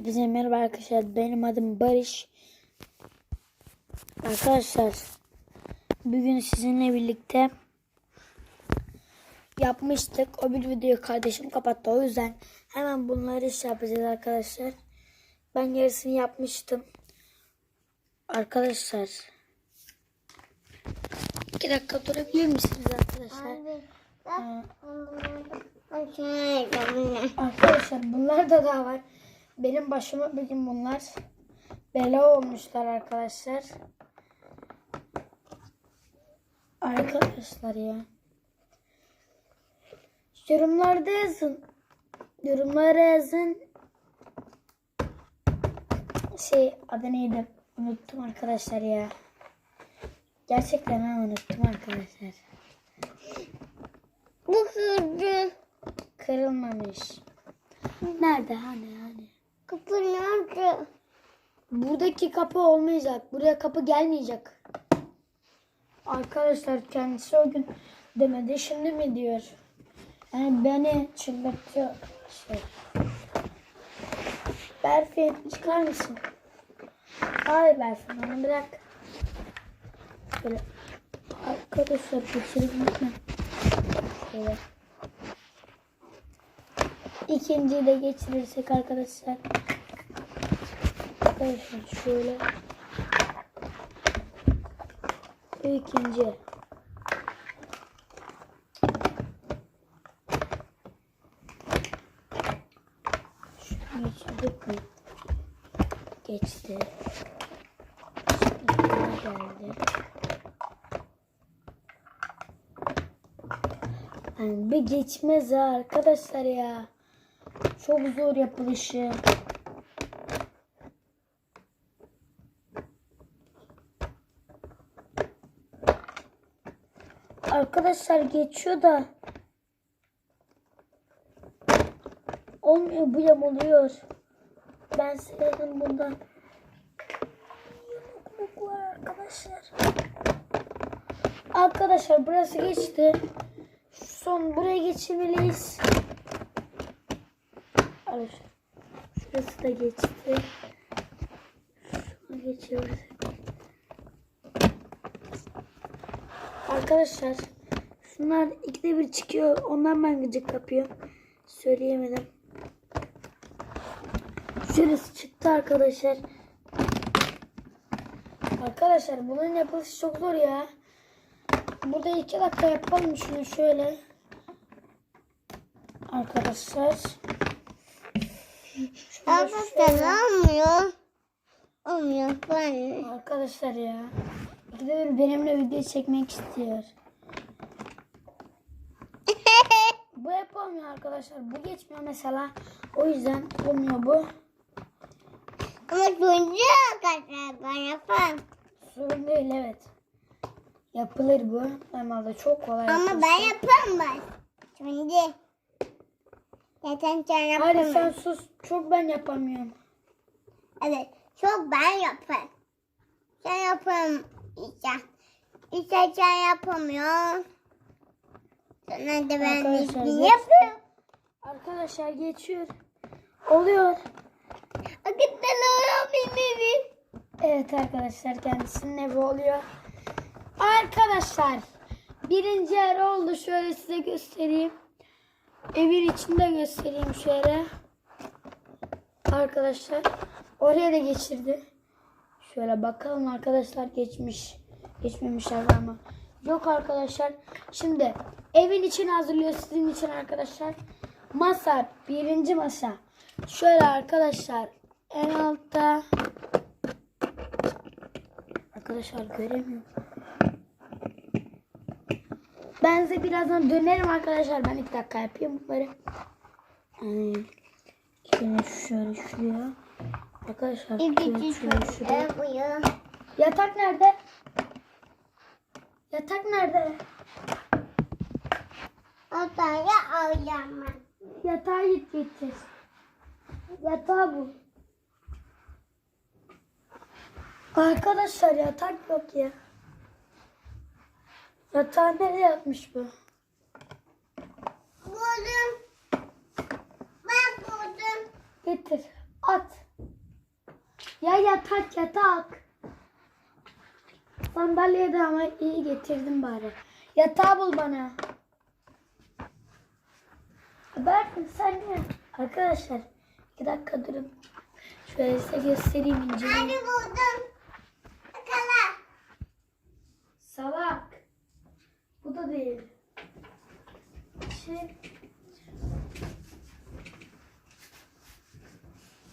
Hepinize merhaba arkadaşlar. Benim adım Barış. Arkadaşlar bugün sizinle birlikte yapmıştık. O bir videoyu kardeşim kapattı. O yüzden hemen bunları iş yapacağız arkadaşlar. Ben yarısını yapmıştım. Arkadaşlar iki dakika durabilir misiniz arkadaşlar? Arkadaşlar bunlar da daha var. Benim başıma bir gün bunlar bela olmuşlar arkadaşlar. Arkadaşlar ya. Yorumlarda yazın. Yorumlara yazın. Şey adı neydi? Unuttum arkadaşlar ya. Gerçekten ha unuttum arkadaşlar. Bu hırdı. Kırılmamış. Nerede hani hani? Kapı nerede? Buradaki kapı olmayacak. Buraya kapı gelmeyecek. Arkadaşlar kendisi o gün demedi. Şimdi mi diyor? Yani beni çıldırtıyor. Şey. Berfin çıkar mısın? Hayır Berfin onu bırak. Böyle. Arkadaşlar geçelim mi? Şöyle. İkinciyi de geçirirsek arkadaşlar. Arkadaşlar şöyle. İkinci. Şunu geçirdik mi? Geçti. Şimdi geldi. Yani bir geçmez ha arkadaşlar ya. Çok zor yapılışı. Arkadaşlar geçiyor da olmuyor bu yamuluyor. Ben sevdim bundan. Yamukluk var arkadaşlar. Arkadaşlar burası geçti. Şu son buraya geçirmeliyiz. Arkadaşlar şurası da geçti. Şuna geçiyoruz. Arkadaşlar şunlar ikide bir çıkıyor. Ondan ben gıcık yapıyorum. Söyleyemedim. Şurası çıktı arkadaşlar. Arkadaşlar bunun yapılışı çok zor ya. Burada iki dakika yapalım şunu şöyle. Arkadaşlar. Arkadaşlar olmuyor. Olmuyor. Ben. Arkadaşlar ya. Bir benimle video çekmek istiyor. Bu hep olmuyor arkadaşlar. Bu geçmiyor mesela. O yüzden olmuyor bu. Ama sonuncu arkadaşlar ben yaparım. Sorun değil evet. Yapılır bu. Normalde çok kolay. Ama yapılır. ben yaparım ben. Şimdi. Zaten sen Hadi yaparım. sen sus. Çok ben yapamıyorum. Evet. Çok ben yaparım. Sen yaparım. İşte. İşte sen yapamıyor. Sonra da ben Arkadaşlar, de geç- yapıyorum. Arkadaşlar geçiyor. Oluyor. Akıttan benim. Evet arkadaşlar kendisinin evi oluyor. Arkadaşlar birinci yer oldu. Şöyle size göstereyim. Evin içinde göstereyim şöyle. Arkadaşlar oraya da geçirdi. Şöyle bakalım arkadaşlar geçmiş. Geçmemişler var mı? Yok arkadaşlar. Şimdi evin için hazırlıyor sizin için arkadaşlar. Masa birinci masa. Şöyle arkadaşlar en altta Arkadaşlar göremiyorum. Ben size birazdan dönerim arkadaşlar. Ben iki dakika yapayım bunları. Yani şöyle şöyle şuraya. Arkadaşlar şöyle şöyle şuraya. Yatak nerede? Yatak nerede? Odaya alacağım ben. Yatağı git gideceğiz. Yatağı bul. Arkadaşlar yatak yok ya. Yatağı nereye yatmış bu? Buldum. Ben buldum. Getir. At. Ya yatak yatak. Sandalye de ama iyi getirdim bari. Yatağı bul bana. Berfin sen ne? Arkadaşlar iki dakika durun. Şöyle size göstereyim inceleyeyim. Hadi buldum. Bakalım. Salak. Bu da değil. Şey.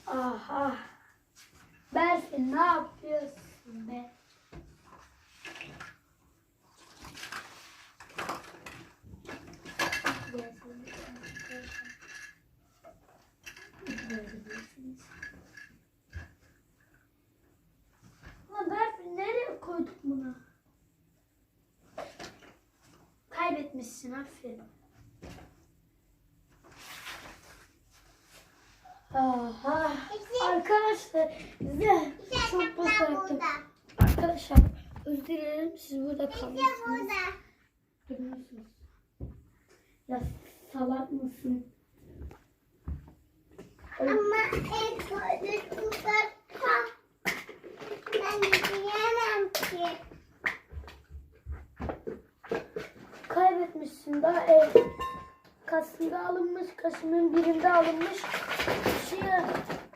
Aha. Berfin ne yapıyorsun be? Ama Berfin nereye koyduk bunu? Kaybetmişsin aferin. Aha. Arkadaşlar size çok burada. Arkadaşlar özür dilerim siz burada kalmışsınız. burada. Durmuyorsunuz. Ya salak mısın? Ama en koyduk uzakta. Ben diyemem ki. kaybetmişsin daha ev. Kasım'da alınmış, Kasım'ın birinde alınmış. Şey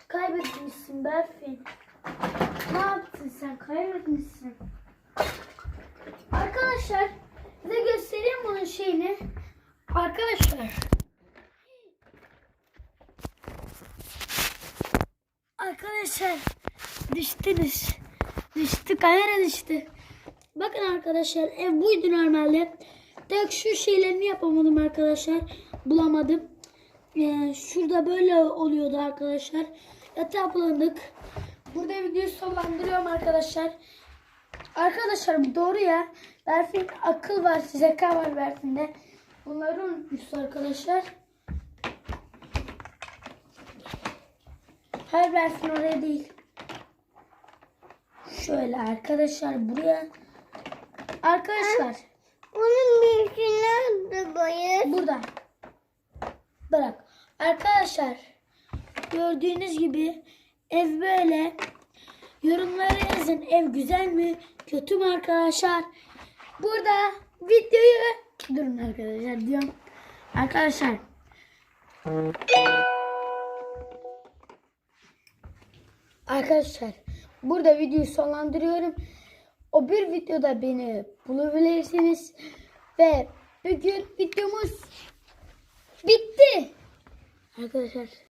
kaybetmişsin Berfin. Ne yaptın sen? Kaybetmişsin. Arkadaşlar size göstereyim bunun şeyini. Arkadaşlar. Arkadaşlar düştünüz. Düştü kamera düştü. Bakın arkadaşlar ev buydu normalde. Tek şu şeylerini yapamadım arkadaşlar. Bulamadım. Ee, şurada böyle oluyordu arkadaşlar. Yatağı bulandık. Burada videoyu sonlandırıyorum arkadaşlar. Arkadaşlar doğru ya. Berfin akıl var, zeka var Berfin'de. Bunları unutmuşuz arkadaşlar. Hayır Berfin oraya değil. Şöyle arkadaşlar buraya. Arkadaşlar Bunun büyüsünü de boyut. burada. Bırak. Arkadaşlar gördüğünüz gibi ev böyle. Yorumlara yazın ev güzel mi kötü mü arkadaşlar. Burada videoyu durun arkadaşlar diyorum. Arkadaşlar Arkadaşlar burada videoyu sonlandırıyorum. O bir videoda beni bulabilirsiniz. Ve bugün videomuz bitti. Arkadaşlar